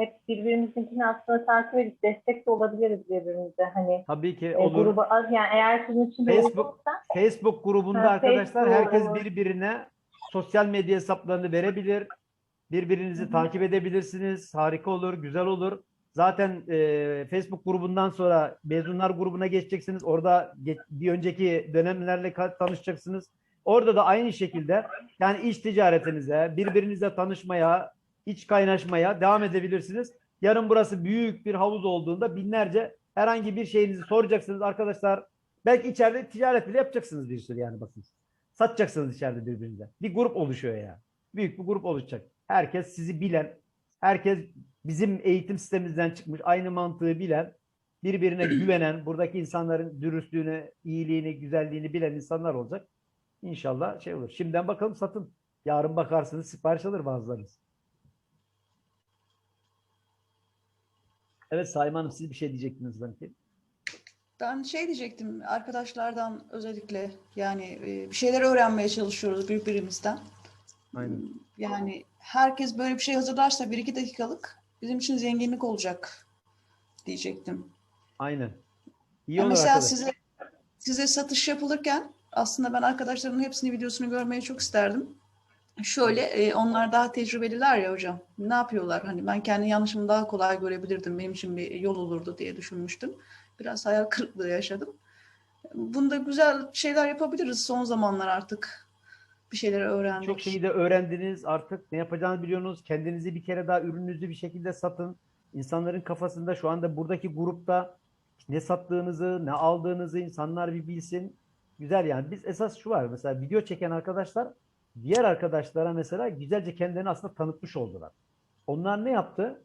hep birbirimizinkini aslında takip edip destek de olabiliriz birbirimize. Hani Tabii ki e, olur. gruba az yani eğer sizin için Facebook- uygunsa Facebook grubunda Ha, arkadaşlar Facebook, herkes evet. birbirine sosyal medya hesaplarını verebilir. Birbirinizi Hı hı. takip edebilirsiniz. Harika olur, güzel olur. Zaten e, Facebook grubundan sonra mezunlar grubuna geçeceksiniz. Orada ge- bir önceki dönemlerle tanışacaksınız. Orada da aynı şekilde yani iş ticaretinize, birbirinizle tanışmaya, iç kaynaşmaya devam edebilirsiniz. Yarın burası büyük bir havuz olduğunda binlerce herhangi bir şeyinizi soracaksınız arkadaşlar. Belki içeride ticaret bile yapacaksınız bir sürü yani bakın. Satacaksınız içeride birbirinize. Bir grup oluşuyor yani. Büyük bir grup oluşacak. Herkes sizi bilen, herkes bizim eğitim sistemimizden çıkmış, aynı mantığı bilen, birbirine güvenen, buradaki insanların dürüstlüğünü, iyiliğini, güzelliğini bilen insanlar olacak. İnşallah şey olur. Şimdiden bakalım satın. Yarın bakarsınız sipariş alır bazılarınız. Evet Saim Hanım siz bir şey diyecektiniz sanki. Ben şey diyecektim arkadaşlardan özellikle yani e, bir şeyler öğrenmeye çalışıyoruz birbirimizden. Aynen. Yani herkes böyle bir şey hazırlarsa bir iki dakikalık bizim için zenginlik olacak diyecektim. Aynen. İyi Ya olur mesela arkadaşlar. size size satış yapılırken aslında ben arkadaşlarımın hepsini videosunu görmeyi çok isterdim. Şöyle e, onlar daha tecrübeliler ya hocam. Ne yapıyorlar? Hani ben kendi yanlışımı daha kolay görebilirdim. Benim için bir yol olurdu diye düşünmüştüm. Biraz hayal kırıklığı yaşadım. Bunda güzel şeyler yapabiliriz son zamanlar artık. Bir şeyler öğrendik. Çok şeyi de öğrendiniz artık ne yapacağınızı biliyorsunuz. Kendinizi bir kere daha ürününüzü bir şekilde satın. İnsanların kafasında şu anda buradaki grupta ne sattığınızı, ne aldığınızı insanlar bir bilsin. Güzel yani. Biz esas şu var mesela video çeken arkadaşlar diğer arkadaşlara mesela güzelce kendilerini aslında tanıtmış oldular. Onlar ne yaptı?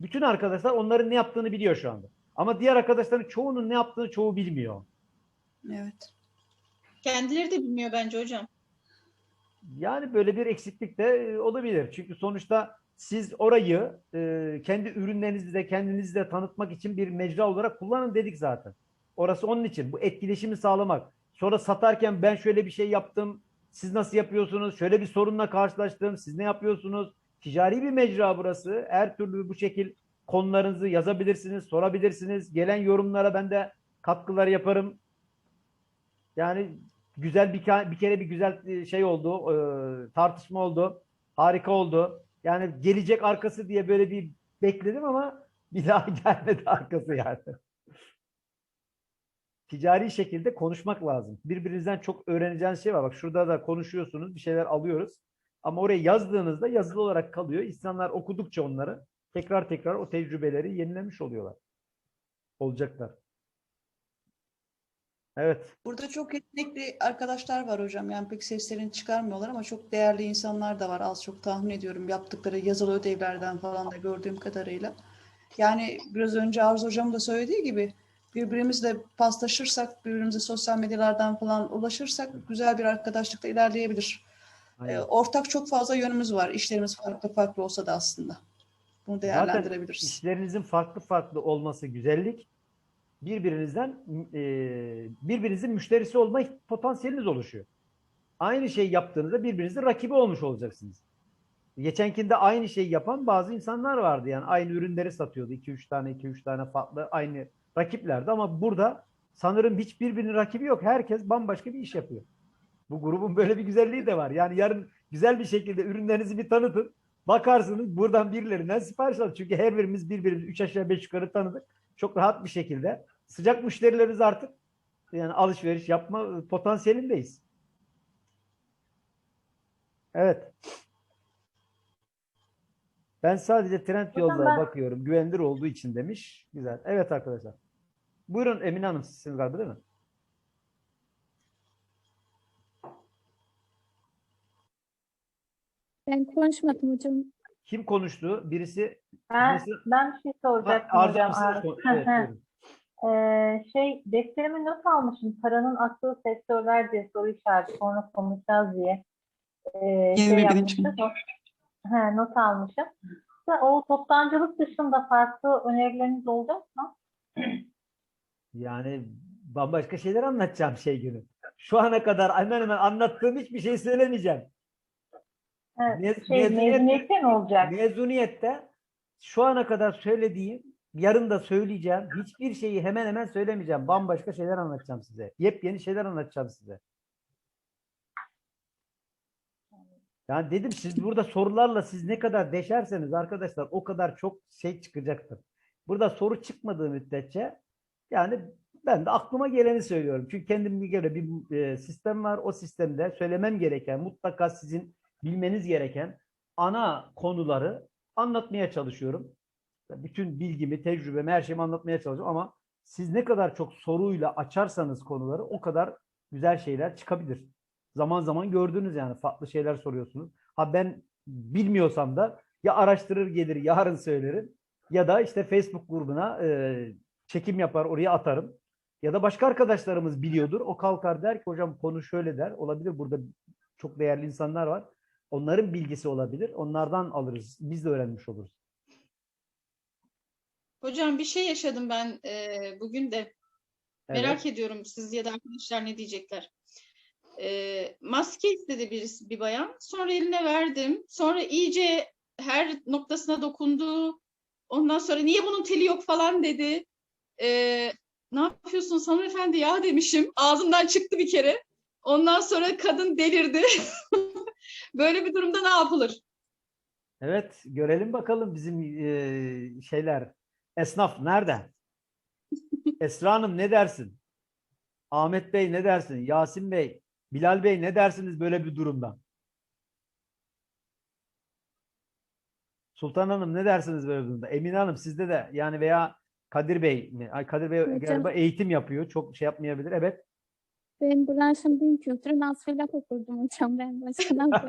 Bütün arkadaşlar onların ne yaptığını biliyor şu anda. Ama diğer arkadaşların çoğunun ne yaptığını çoğu bilmiyor. Evet. Kendileri de bilmiyor bence hocam. Yani böyle bir eksiklik de e, olabilir. Çünkü sonuçta siz orayı e, kendi ürünlerinizi de kendinizi de tanıtmak için bir mecra olarak kullanın dedik zaten. Orası onun için. Bu etkileşimi sağlamak. Sonra satarken ben şöyle bir şey yaptım. Siz nasıl yapıyorsunuz? Şöyle bir sorunla karşılaştım. Siz ne yapıyorsunuz? Ticari bir mecra burası. Her türlü bu şekil konularınızı yazabilirsiniz, sorabilirsiniz. Gelen yorumlara ben de katkılar yaparım. Yani güzel bir, bir kere bir güzel e, şey oldu, e, tartışma oldu. Harika oldu. Yani gelecek arkası diye böyle bir bekledim ama bir daha gelmedi arkası yani. Ticari şekilde konuşmak lazım. Birbirinizden çok öğreneceğiniz şey var. Bak şurada da konuşuyorsunuz, bir şeyler alıyoruz. Ama oraya yazdığınızda yazılı olarak kalıyor. İnsanlar okudukça onları tekrar tekrar o tecrübeleri yenilemiş oluyorlar. Olacaklar. Evet. Burada çok yetenekli arkadaşlar var hocam. Yani pek seslerini çıkarmıyorlar ama çok değerli insanlar da var. Az çok tahmin ediyorum yaptıkları yazılı ödevlerden falan da gördüğüm kadarıyla. Yani biraz önce Arzu hocam da söylediği gibi birbirimizle paslaşırsak, birbirimize sosyal medyalardan falan ulaşırsak güzel bir arkadaşlıkta ilerleyebilir. Aynen. Ee, ortak çok fazla yönümüz var. İşlerimiz farklı farklı olsa da aslında. Bunu Zaten değerlendirebiliriz. işlerinizin farklı farklı olması güzellik. Birbirinizden e, birbirinizin müşterisi olma potansiyeliniz oluşuyor. Aynı şey yaptığınızda birbirinizin rakibi olmuş olacaksınız. Geçenkinde aynı şeyi yapan bazı insanlar vardı. Yani aynı ürünleri satıyordu. 2-3 tane, 2-3 tane farklı aynı rakiplerdi ama burada sanırım hiç birbirinin rakibi yok. Herkes bambaşka bir iş yapıyor. Bu grubun böyle bir güzelliği de var. Yani yarın güzel bir şekilde ürünlerinizi bir tanıtın. Bakarsınız buradan birilerinden sipariş alın. Çünkü her birimiz birbirimizi 3 aşağı 5 yukarı tanıdık. Çok rahat bir şekilde. Sıcak müşterilerimiz artık yani alışveriş yapma potansiyelindeyiz. Evet. Ben sadece trend yollara ben- bakıyorum. Güvenilir olduğu için demiş. Güzel. Evet arkadaşlar. Buyurun Emine Hanım sizsiniz galiba değil mi? Ben konuşmadım hocam. Kim konuştu? Birisi Ben, Birisi- ben bir şey Ha, soracaktım Arzu hocam. Kon- Evet, buyurun. Ee, şey defterime not almışım paranın aktığı sektörler diye soru işareti sonra konuşacağız diye. Ee, şey 21. yapmıştım. He, not almışım. O toptancılık dışında farklı önerileriniz olacak mı? Yani bambaşka şeyler anlatacağım şey günü. Şu ana kadar hemen hemen anlattığım hiçbir şey söylemeyeceğim. Evet, Mez- şey, mezuniyet- mezuniyette mi olacak? Mezuniyette şu ana kadar söylediğim, yarın da söyleyeceğim. Hiçbir şeyi hemen hemen söylemeyeceğim. Bambaşka şeyler anlatacağım size. Yepyeni şeyler anlatacağım size. Yani dedim siz burada sorularla siz ne kadar deşerseniz arkadaşlar o kadar çok şey çıkacaktır. Burada soru çıkmadığı müddetçe yani ben de aklıma geleni söylüyorum. Çünkü kendime göre bir e, sistem var. O sistemde söylemem gereken, mutlaka sizin bilmeniz gereken ana konuları anlatmaya çalışıyorum. Bütün bilgimi, tecrübemi, her şeyimi anlatmaya çalışıyorum ama siz ne kadar çok soruyla açarsanız konuları o kadar güzel şeyler çıkabilir. Zaman zaman gördünüz yani farklı şeyler soruyorsunuz. Ha ben bilmiyorsam da ya araştırır gelir yarın söylerim ya da işte Facebook grubuna e, çekim yapar oraya atarım. Ya da başka arkadaşlarımız biliyordur. O kalkar der ki hocam konu şöyle der. Olabilir burada çok değerli insanlar var. Onların bilgisi olabilir. Onlardan alırız. Biz de öğrenmiş oluruz. Hocam bir şey yaşadım ben e, bugün de. Evet. Merak ediyorum siz ya da arkadaşlar ne diyecekler. E, maske istedi bir, bir bayan. Sonra eline verdim. Sonra iyice her noktasına dokundu. Ondan sonra niye bunun teli yok falan dedi. E, ne yapıyorsun hanımefendi ya demişim. Ağzımdan çıktı bir kere. Ondan sonra kadın delirdi. Böyle bir durumda ne yapılır? Evet, görelim bakalım bizim eee, şeyler. Esnaf nerede? Esra Hanım ne dersin? Ahmet Bey ne dersin? Yasin Bey, Bilal Bey ne dersiniz böyle bir durumda? Sultan Hanım ne dersiniz böyle bir durumda? Emine Hanım sizde de yani veya Kadir Bey mi? Ay Kadir Bey Hocam. galiba eğitim yapıyor. Çok şey yapmayabilir. Evet. Ben branşım din kültürü nasfıyla okurdum hocam ben başkanım.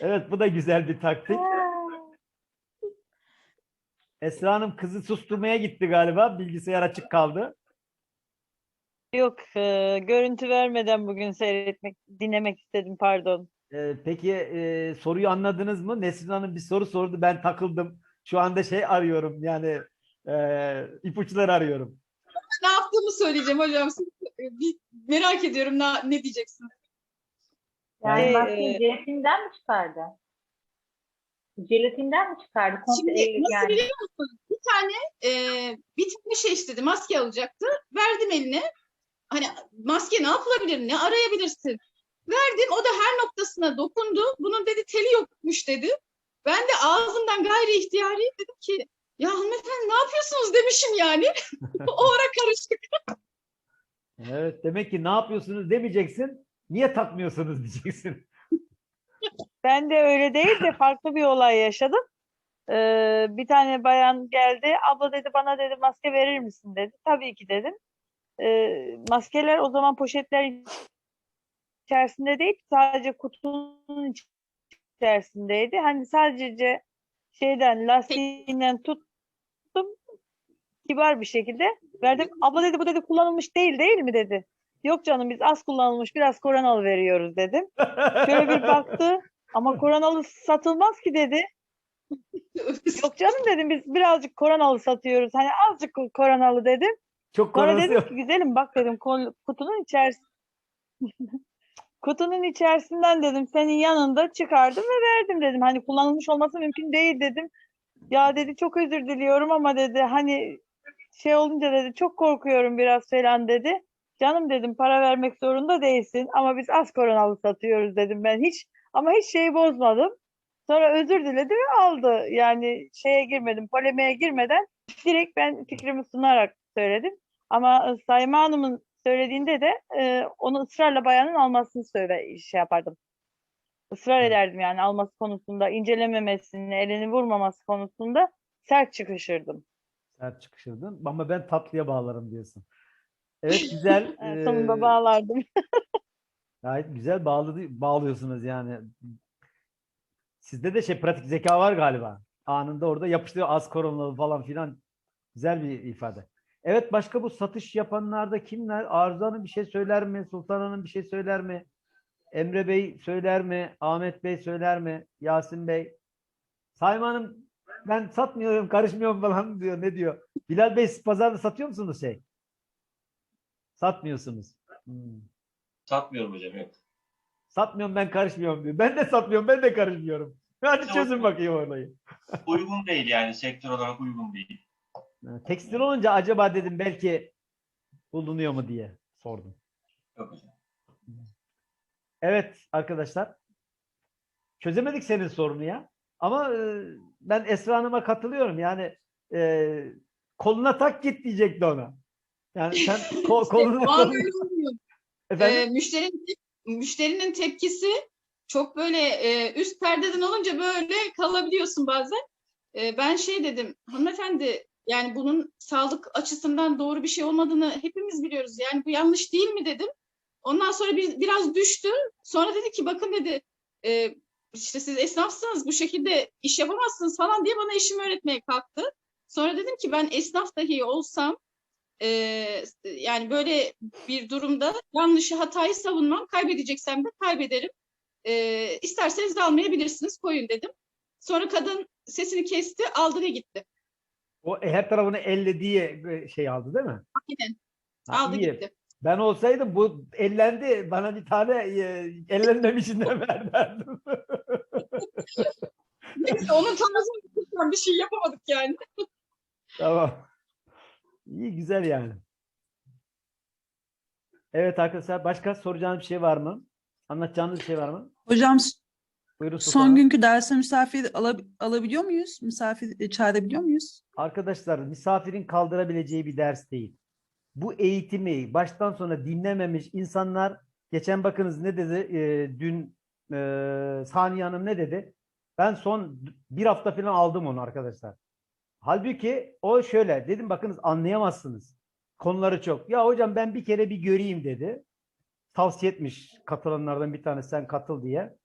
Evet bu da güzel bir taktik. Esra Hanım kızı susturmaya gitti galiba. Bilgisayar açık kaldı. Yok, e, görüntü vermeden bugün seyretmek, dinlemek istedim, pardon. Ee, peki e, soruyu anladınız mı? Nesrin Hanım bir soru sordu. Ben takıldım. Şu anda şey arıyorum. Yani e, ipuçları arıyorum. Ne yaptığımı söyleyeceğim hocam. Siz, e, bir merak ediyorum ne, ne diyeceksiniz? Yani Şey, e, jelatinden mi çıkardı? Jelatinden mi çıkardı? Komple, Şimdi e, nasıl yani. biliyor musunuz? Bir tane e, bir tane şey istedi. Maske alacaktı. Verdim eline. Hani maske ne yapılabilir? Ne arayabilirsin? Verdim. O da her noktasına dokundu. Bunun dedi teli yokmuş dedi. Ben de ağzımdan gayri ihtiyari dedim ki ya hanımefendi ne yapıyorsunuz demişim yani. o ara karıştık. Evet. Demek ki ne yapıyorsunuz demeyeceksin. Niye takmıyorsunuz diyeceksin. Ben de öyle değil de farklı bir olay yaşadım. Ee, bir tane bayan geldi, abla dedi bana dedi maske verir misin dedi. Tabii ki dedim. Ee, maskeler o zaman poşetler içerisinde değil, sadece kutunun içerisindeydi. Hani sadece şeyden, lastiğinden tuttum, kibar bir şekilde verdim. Abla dedi bu dedi kullanılmış değil değil mi dedi. Yok canım biz az kullanılmış biraz koronalı veriyoruz dedim. Şöyle bir baktı ama koronalı satılmaz ki dedi. Yok canım dedim biz birazcık koronalı satıyoruz. Hani azıcık koronalı dedim. Çok Sonra dedim yok. ki güzelim bak dedim kutunun içerisinde kutunun içerisinden dedim senin yanında çıkardım ve verdim dedim. Hani kullanılmış olması mümkün değil dedim. Ya dedi çok özür diliyorum ama dedi hani şey olunca dedi çok korkuyorum biraz falan dedi. Canım dedim para vermek zorunda değilsin ama biz az koronalı satıyoruz dedim ben hiç ama hiç şeyi bozmadım. Sonra özür diledi ve aldı. Yani şeye girmedim, polemiğe girmeden direkt ben fikrimi sunarak söyledim. Ama e, Sayma Hanım'ın söylediğinde de e, onu ısrarla bayanın almasını söyle şey yapardım. Israr Evet. ederdim yani alması konusunda, incelememesini, elini vurmaması konusunda sert çıkışırdım. Sert çıkışırdın. Ama ben tatlıya bağlarım diyorsun. Evet güzel. Yani sonunda Ee, bağlardım. Gayet güzel bağladı, bağlıyorsunuz yani. Sizde de şey pratik zeka var galiba. Anında orada yapıştırıyor az koronalı falan filan. Güzel bir ifade. Evet başka bu satış yapanlarda kimler? Arzu Hanım bir şey söyler mi? Sultan Hanım bir şey söyler mi? Emre Bey söyler mi? Ahmet Bey söyler mi? Yasin Bey? Sayma Hanım ben satmıyorum, karışmıyorum falan diyor. Ne diyor? Bilal Bey siz pazarda satıyor musunuz şey? Satmıyorsunuz. Hmm. Satmıyorum hocam yok. Satmıyorum ben karışmıyorum diyor. Ben de satmıyorum ben de karışmıyorum. Hadi çözün bakayım orayı. uygun değil yani sektör olarak uygun değil. Tekstil olunca acaba dedim belki bulunuyor mu diye sordum. Yok hocam. Evet arkadaşlar. Çözemedik senin sorunu ya. Ama e, ben Esra Hanım'a katılıyorum. Yani e, koluna tak git diyecekti ona. Yani sen ko- kolunu, olmuyor. Efendim? Ee, müşterinin, müşterinin tepkisi çok böyle e, üst perdeden olunca böyle kalabiliyorsun bazen. E, ben şey dedim, hanımefendi yani bunun sağlık açısından doğru bir şey olmadığını hepimiz biliyoruz. Yani bu yanlış değil mi dedim. Ondan sonra bir, biraz düştü. Sonra dedi ki bakın dedi e, işte siz esnafsınız bu şekilde iş yapamazsınız falan diye bana işimi öğretmeye kalktı. Sonra dedim ki ben esnaf dahi olsam e, yani böyle bir durumda yanlışı hatayı savunmam. Kaybedeceksem de kaybederim. E, isterseniz de almayabilirsiniz koyun dedim. Sonra kadın sesini kesti aldı ve gitti. O e, her tarafını ellediği e, şey aldı değil mi? Aynen. Ha, Aldı iyi. gitti. Ben olsaydım bu ellendi. Bana bir tane e, ellenmemişinden ver derdim. Neyse onun tarzı bir şey yapamadık yani. Tamam. İyi güzel yani. Evet arkadaşlar başka soracağınız bir şey var mı? Anlatacağınız bir şey var mı? Hocam Buyurun son Sultan Hanım. günkü derse misafir ala- alabiliyor muyuz? Misafir e, çağırabiliyor muyuz? Arkadaşlar misafirin kaldırabileceği bir ders değil. Bu eğitimi baştan sona dinlememiş insanlar geçen bakınız ne dedi e, dün e, Saniye Hanım ne dedi? Ben son bir hafta falan aldım onu arkadaşlar. Halbuki o şöyle dedim bakınız anlayamazsınız. Konuları çok. Ya hocam ben bir kere bir göreyim dedi. Tavsiye etmiş katılanlardan bir tanesi sen katıl diye.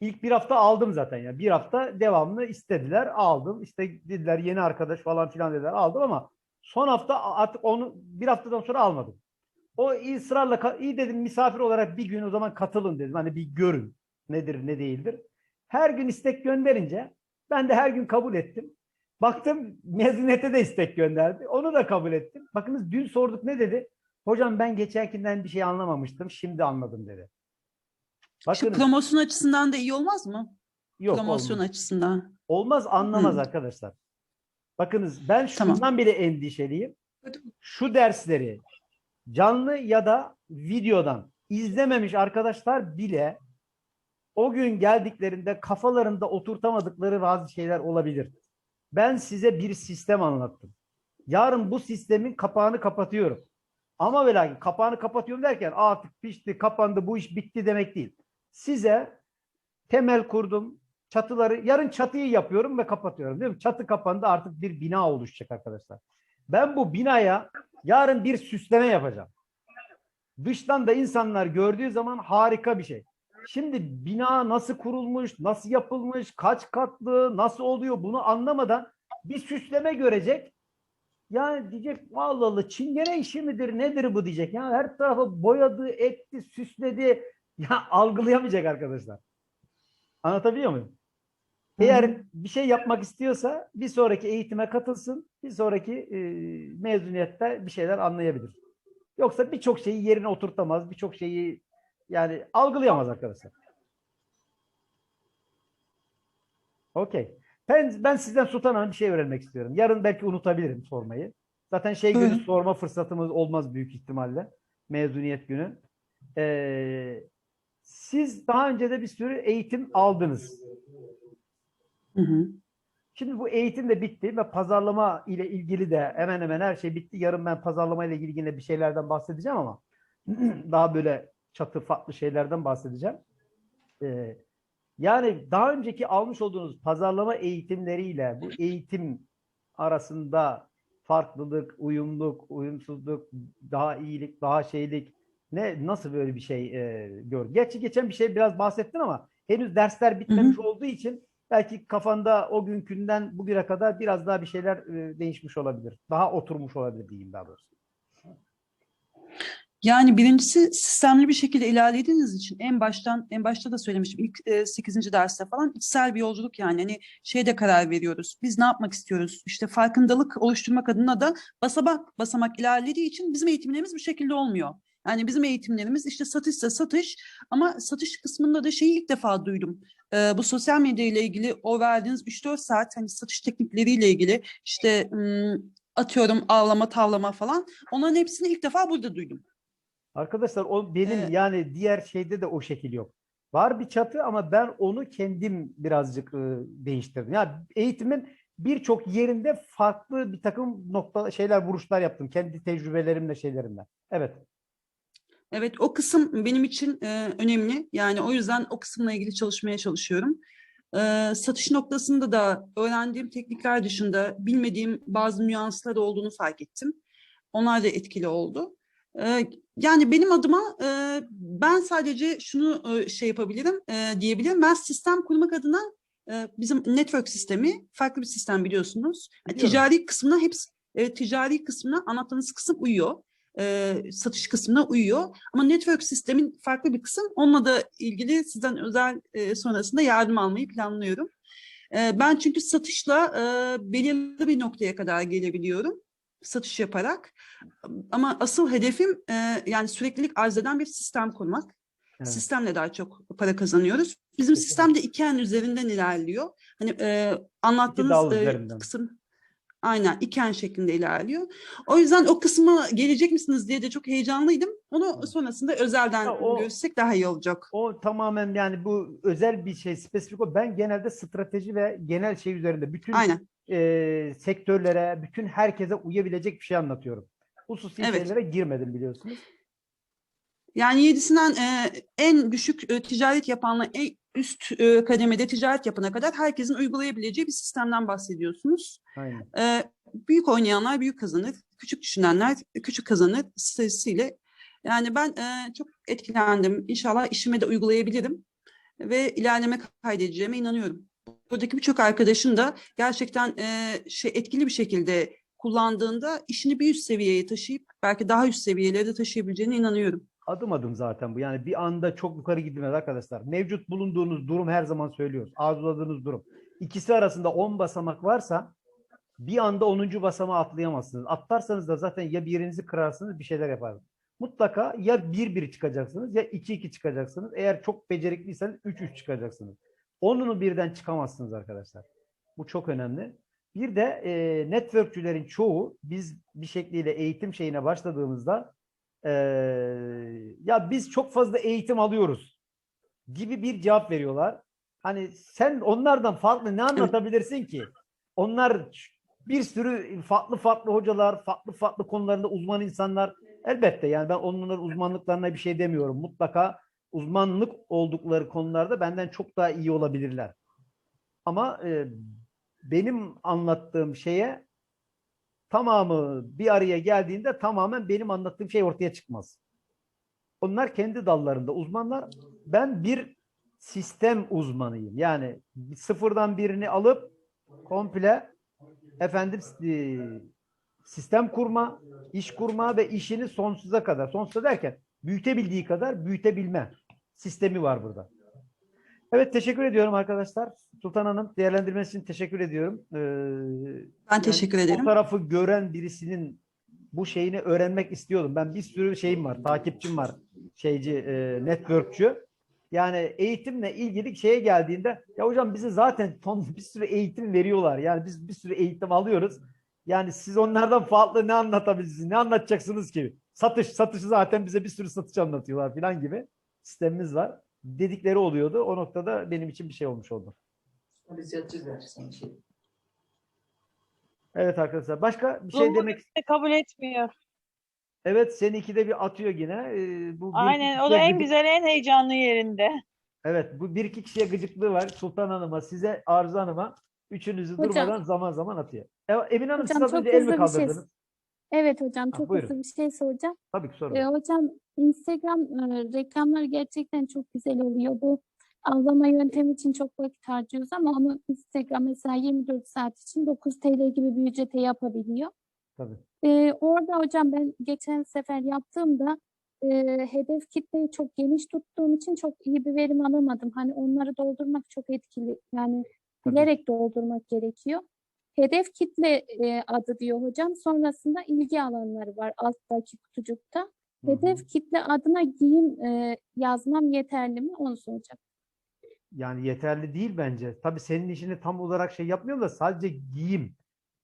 İlk bir hafta aldım zaten ya. Bir hafta devamlı istediler aldım. İşte dediler yeni arkadaş falan filan dediler aldım ama son hafta artık onu bir haftadan sonra almadım. O ısrarla iyi dedim misafir olarak bir gün o zaman katılın dedim. Hani bir görün nedir ne değildir. Her gün istek gönderince ben de her gün kabul ettim. Baktım mezuniyete de istek gönderdi. Onu da kabul ettim. Bakınız dün sorduk ne dedi? Hocam ben geçenkinden bir şey anlamamıştım. Şimdi anladım dedi. İşte Bakınız promosyon açısından da iyi olmaz mı? yok Promosyon olmaz. açısından. Olmaz anlamaz Hı. arkadaşlar. Bakınız ben Tamam. şundan bile endişeliyim. Şu dersleri canlı ya da videodan izlememiş arkadaşlar bile o gün geldiklerinde kafalarında oturtamadıkları bazı şeyler olabilir. Ben size bir sistem anlattım. Yarın bu sistemin kapağını kapatıyorum. Ama ve lakin kapağını kapatıyorum derken "Aa, artık pişti, kapandı, bu iş bitti demek değil. Size temel kurdum, çatıları, yarın çatıyı yapıyorum ve kapatıyorum. Değil mi? Çatı kapandı artık bir bina oluşacak arkadaşlar. Ben bu binaya yarın bir süsleme yapacağım. Dıştan da insanlar gördüğü zaman harika bir şey. Şimdi bina nasıl kurulmuş, nasıl yapılmış, kaç katlı, nasıl oluyor bunu anlamadan bir süsleme görecek. Yani diyecek Allah Allah çingene işi midir nedir bu diyecek. Ya her tarafı boyadı, etti, süsledi. Ya algılayamayacak arkadaşlar. Anlatabiliyor muyum? Eğer bir şey yapmak istiyorsa bir sonraki eğitime katılsın. Bir sonraki e, mezuniyette bir şeyler anlayabilir. Yoksa birçok şeyi yerine oturtamaz. Birçok şeyi yani algılayamaz arkadaşlar. Okey. Ben, ben sizden Sultan Hanım bir şey öğrenmek istiyorum. Yarın belki unutabilirim sormayı. Zaten şey günü sorma fırsatımız olmaz büyük ihtimalle. Mezuniyet günü. Ee, siz daha önce de bir sürü eğitim aldınız. Hı hı. Şimdi bu eğitim de bitti ve pazarlama ile ilgili de hemen hemen her şey bitti. Yarın ben pazarlama ile ilgili yine bir şeylerden bahsedeceğim ama daha böyle çatı farklı şeylerden bahsedeceğim. Ee, yani daha önceki almış olduğunuz pazarlama eğitimleriyle bu eğitim arasında farklılık, uyumluk, uyumsuzluk, daha iyilik, daha şeylik ne nasıl böyle bir şey e, gör? Gerçi geçen bir şey biraz bahsettin ama henüz dersler bitmemiş olduğu için belki kafanda o günkünden bugüne kadar biraz daha bir şeyler e, değişmiş olabilir. Daha oturmuş olabilir diyeyim daha doğrusu. Yani birincisi sistemli bir şekilde ilerlediğiniz için en baştan en başta da söylemiştim ilk e, 8. derste falan içsel bir yolculuk yani hani şeyde karar veriyoruz. Biz ne yapmak istiyoruz? İşte farkındalık oluşturmak adına da basamak basamak ilerlediği için bizim eğitimlerimiz bu şekilde olmuyor. Yani bizim eğitimlerimiz işte satışsa satış ama satış kısmında da şeyi ilk defa duydum. e, bu sosyal medya ile ilgili o verdiğiniz 3-4 saat hani satış teknikleriyle ilgili işte atıyorum ağlama tavlama falan onların hepsini ilk defa burada duydum. Arkadaşlar o benim Evet. yani diğer şeyde de o şekil yok. Var bir çatı ama ben onu kendim birazcık e, değiştirdim. Yani eğitimin birçok yerinde farklı bir takım nokta şeyler vuruşlar yaptım. Kendi tecrübelerimle şeylerimle. Evet. Evet o kısım benim için e, önemli. Yani o yüzden o kısımla ilgili çalışmaya çalışıyorum. E, satış noktasında da öğrendiğim teknikler dışında bilmediğim bazı nüanslar olduğunu fark ettim. Onlar da etkili oldu. E, yani benim adıma e, ben sadece şunu e, şey yapabilirim e, diyebilirim. Ben sistem kurmak adına e, bizim network sistemi farklı bir sistem biliyorsunuz. Biliyorum. ticari kısmına hepsi evet, ticari kısmına anlattığınız kısım uyuyor. E, satış kısmına uyuyor. Ama network sistemin farklı bir kısım. Onunla da ilgili sizden özel e, sonrasında yardım almayı planlıyorum. E, ben çünkü satışla e, belirli bir noktaya kadar gelebiliyorum. Satış yaparak. Ama asıl hedefim e, yani süreklilik arz eden bir sistem kurmak. Evet. Sistemle daha çok para kazanıyoruz. Bizim sistem de iki en üzerinden ilerliyor. Hani e, anlattığınız e, kısım aynen iki en şeklinde ilerliyor. O yüzden o kısma gelecek misiniz diye de çok heyecanlıydım. Onu sonrasında özelden Ya o- görüşsek daha iyi olacak. O tamamen yani bu özel bir şey spesifik o. Ben genelde strateji ve genel şey üzerinde bütün Aynen. e, sektörlere, bütün herkese uyabilecek bir şey anlatıyorum. Hususi Evet. şeylere girmedim biliyorsunuz. Yani yedisinden e, en düşük e, ticaret yapanla en üst e, kademede ticaret yapana kadar herkesin uygulayabileceği bir sistemden bahsediyorsunuz. Aynen. E, büyük oynayanlar büyük kazanır, küçük düşünenler küçük kazanır stratejisiyle. Yani ben e, çok etkilendim. İnşallah işime de uygulayabilirim ve ilerleme kaydedeceğime inanıyorum. Buradaki birçok arkadaşın da gerçekten e, şey etkili bir şekilde kullandığında işini bir üst seviyeye taşıyıp belki daha üst seviyelere de taşıyabileceğine inanıyorum. Adım adım zaten bu. Yani bir anda çok yukarı gidilmez arkadaşlar. Mevcut bulunduğunuz durum her zaman söylüyoruz. Arzuladığınız durum. İkisi arasında 10 basamak varsa bir anda 10. basamağa atlayamazsınız. Atlarsanız da zaten ya bir kırarsınız bir şeyler yaparsınız. Mutlaka ya 1-1 çıkacaksınız ya 2-2 çıkacaksınız. Eğer çok becerikliyseniz 3-3 çıkacaksınız. Onunu birden çıkamazsınız arkadaşlar. Bu çok önemli. Bir de e, networkçülerin çoğu biz bir şekliyle eğitim şeyine başladığımızda e, ya biz çok fazla eğitim alıyoruz gibi bir cevap veriyorlar. Hani sen onlardan farklı ne anlatabilirsin ki? Onlar bir sürü farklı farklı hocalar, farklı farklı konularında uzman insanlar. Elbette yani ben onların uzmanlıklarına bir şey demiyorum. Mutlaka uzmanlık oldukları konularda benden çok daha iyi olabilirler. Ama e, benim anlattığım şeye tamamı bir araya geldiğinde tamamen benim anlattığım şey ortaya çıkmaz. Onlar kendi dallarında uzmanlar. Ben bir sistem uzmanıyım. Yani sıfırdan birini alıp komple efendim e, sistem kurma, iş kurma ve işini sonsuza kadar. Sonsuza derken büyütebildiği kadar büyütebilme sistemi var burada. Evet teşekkür ediyorum arkadaşlar. Sultan Hanım değerlendirmesi için teşekkür ediyorum. Ee, Ben teşekkür ederim. O tarafı gören birisinin bu şeyini öğrenmek istiyordum. Ben bir sürü şeyim var, takipçim var, şeyci, e, networkçü. Yani eğitimle ilgili şeye geldiğinde ya hocam bize zaten ton bir sürü eğitim veriyorlar. Yani biz bir sürü eğitim alıyoruz. Yani siz onlardan farklı ne anlatabilirsiniz? Ne anlatacaksınız ki? Satış, satışı zaten bize bir sürü satış anlatıyorlar falan gibi sistemimiz var. Dedikleri oluyordu. O noktada benim için bir şey olmuş oldu. Evet arkadaşlar. Başka bir şey demek kimse kabul etmiyor. Evet seninki de bir atıyor yine. Ee, bu Aynen o da en gıcık- güzel en heyecanlı yerinde. Evet bu bir iki kişiye gıcıklığı var. Sultan Hanım'a, size Arzu Hanım'a. Üçünüzü Hocam. durmadan zaman zaman atıyor. Evet, Emin Hanım siz Hocam az çok önce el mi şey. kaldırdınız? Evet hocam Ha, çok buyurun. hızlı bir şey soracağım. Tabii ki sorun. Ee, hocam Instagram e, reklamları gerçekten çok güzel oluyor. Bu avlama yöntemi için çok vakit harcıyoruz ama onu Instagram mesela 24 saat için 9 TL gibi bir ücrete yapabiliyor. Tabii. Ee, orada hocam ben geçen sefer yaptığımda e, hedef kitleyi çok geniş tuttuğum için çok iyi bir verim alamadım. Hani onları doldurmak çok etkili. Yani Tabii. bilerek doldurmak gerekiyor. Hedef kitle e, adı diyor hocam. Sonrasında ilgi alanları var alttaki kutucukta. Hı hı. Hedef kitle adına giyim e, yazmam yeterli mi? Onu soracağım. Yani yeterli değil bence. Tabii senin işini tam olarak şey yapmıyorum da sadece giyim,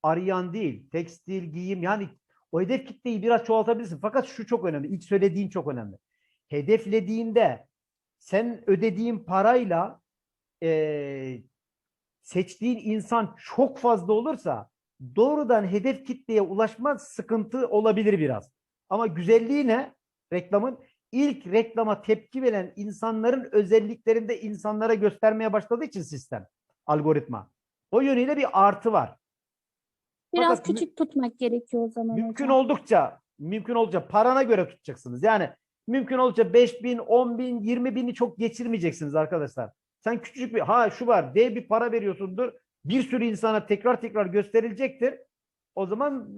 arayan değil, tekstil, giyim yani o hedef kitleyi biraz çoğaltabilirsin. Fakat şu çok önemli. İlk söylediğin çok önemli. Hedeflediğinde sen ödediğin parayla eee, seçtiğin insan çok fazla olursa doğrudan hedef kitleye ulaşma sıkıntı olabilir biraz. Ama güzelliği ne? Reklamın ilk reklama tepki veren insanların özelliklerini de insanlara göstermeye başladığı için sistem, algoritma. O yönüyle bir artı var. Biraz Fakat küçük tutmak gerekiyor o zaman Mümkün hocam. oldukça, mümkün oldukça parana göre tutacaksınız. Yani mümkün oldukça 5 bin, 10 bin, 20 bini çok geçirmeyeceksiniz arkadaşlar. Sen küçücük bir, ha şu var, dev bir para veriyorsundur. Bir sürü insana tekrar tekrar gösterilecektir. O zaman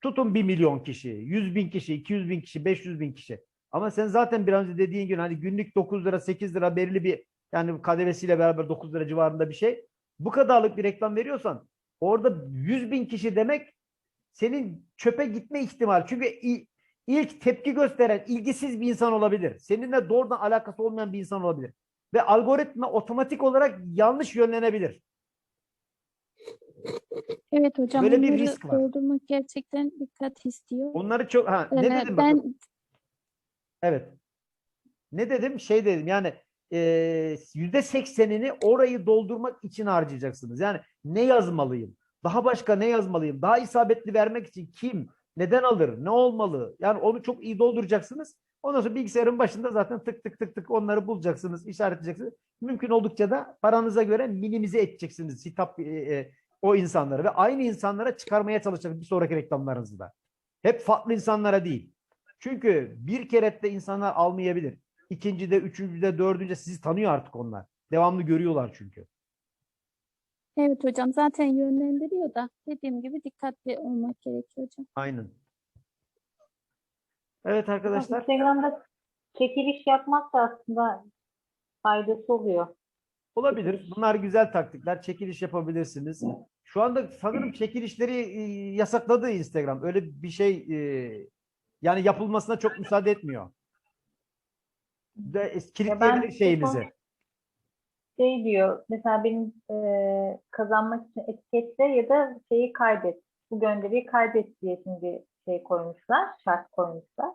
tutun 1 milyon kişi, 100 bin kişi, 200 bin kişi, 500 bin kişi. Ama sen zaten biraz önce dediğin gibi hani günlük 9 lira, 8 lira belirli bir yani KDV'siyle beraber 9 lira civarında bir şey. Bu kadarlık bir reklam veriyorsan orada 100 bin kişi demek senin çöpe gitme ihtimali. Çünkü ilk tepki gösteren ilgisiz bir insan olabilir. Seninle doğrudan alakası olmayan bir insan olabilir. Ve algoritma otomatik olarak yanlış yönlenebilir. Evet hocam Böyle bir risk var. doldurmak gerçekten dikkat istiyor. Onları çok ha ne Ee, dedim ben bakın. Evet. Ne dedim? Şey dedim yani yüzde seksenini orayı doldurmak için harcayacaksınız. Yani ne yazmalıyım? Daha başka ne yazmalıyım? Daha isabetli vermek için kim? Neden alır? Ne olmalı? Yani onu çok iyi dolduracaksınız. Ondan sonra bilgisayarın başında zaten tık tık tık tık onları bulacaksınız, işaretleyeceksiniz. Mümkün oldukça da paranıza göre minimize edeceksiniz hitap e, e, o insanları ve aynı insanlara çıkarmaya çalışacaksınız bir sonraki reklamlarınızda. Hep farklı insanlara değil. Çünkü bir kerette insanlar almayabilir. İkincide, üçüncüde, dördüncüde sizi tanıyor artık onlar. Devamlı görüyorlar çünkü. evet hocam zaten yönlendiriyor da dediğim gibi dikkatli olmak gerekiyor hocam. Aynen. Evet arkadaşlar. Instagram'da çekiliş yapmak da aslında faydası oluyor. Olabilir. Bunlar güzel taktikler. Çekiliş yapabilirsiniz. Şu anda sanırım çekilişleri e, yasakladı Instagram. Öyle bir şey e, yani yapılmasına çok müsaade etmiyor. De, kilitleyebilir ben şeyimizi. şey diyor mesela benim e, kazanmak için etiketle ya da şeyi kaydet. Bu gönderiyi kaydet diye şimdi şey koymuşlar, şart koymuşlar.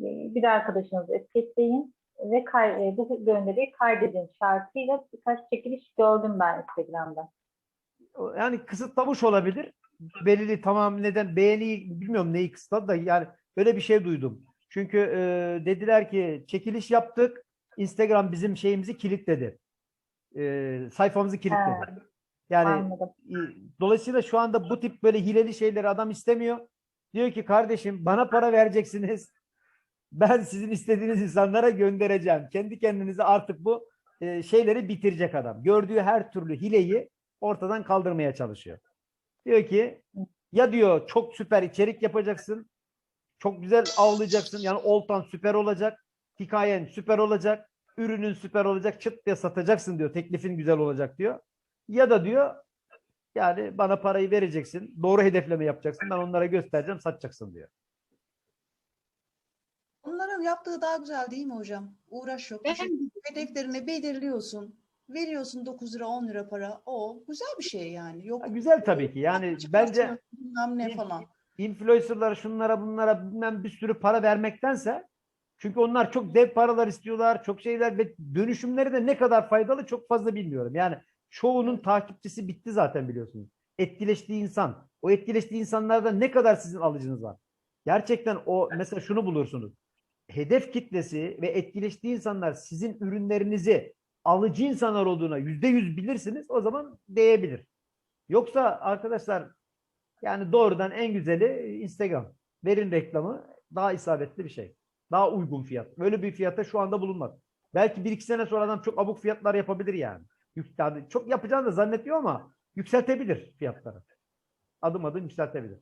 E, bir arkadaşınızı etiketleyin ve kay, e, bu gönderiyi kaydedin şartıyla birkaç çekiliş gördüm ben Instagram'da. yani kısıtlamış olabilir. Belirli tamam neden beğeni bilmiyorum neyi kısıtladı da yani öyle bir şey duydum. Çünkü e, dediler ki çekiliş yaptık. Instagram bizim şeyimizi kilitledi. E, sayfamızı kilitledi. Yani Anladım. e, dolayısıyla şu anda bu tip böyle hileli şeyleri adam istemiyor. Diyor ki kardeşim bana para vereceksiniz. Ben sizin istediğiniz insanlara göndereceğim. Kendi kendinize artık bu e, şeyleri bitirecek adam. Gördüğü her türlü hileyi ortadan kaldırmaya çalışıyor. Diyor ki ya diyor çok süper içerik yapacaksın. Çok güzel avlayacaksın. Yani oltan süper olacak. Hikayen süper olacak. Ürünün süper olacak. Çıt diye satacaksın diyor. Teklifin güzel olacak diyor. Ya da diyor yani bana parayı vereceksin. Doğru hedefleme yapacaksın. Ben onlara göstereceğim. Satacaksın diyor. Onların yaptığı daha güzel değil mi hocam? Uğraş yok. Ben yok. Hedeflerini belirliyorsun. Veriyorsun 9 lira 10 lira para. O güzel bir şey yani. Yok Ha, güzel tabii ki. Yani bence çıkartma, bilmem ne falan. influencerlara şunlara bunlara bilmem bir sürü para vermektense çünkü onlar çok dev paralar istiyorlar. Çok şeyler ve dönüşümleri de ne kadar faydalı çok fazla bilmiyorum. Yani çoğunun takipçisi bitti zaten biliyorsunuz. Etkileştiği insan. O etkileştiği insanlarda ne kadar sizin alıcınız var? Gerçekten o mesela şunu bulursunuz. Hedef kitlesi ve etkileştiği insanlar sizin ürünlerinizi alıcı insanlar olduğuna yüzde yüz bilirsiniz. O zaman değebilir. Yoksa arkadaşlar yani doğrudan en güzeli Instagram. Verin reklamı daha isabetli bir şey. Daha uygun fiyat. Böyle bir fiyata şu anda bulunmaz. Belki bir iki sene sonra adam çok abuk fiyatlar yapabilir yani. Çok yapacağını da zannetmiyor ama yükseltebilir fiyatları. Adım adım yükseltebilir.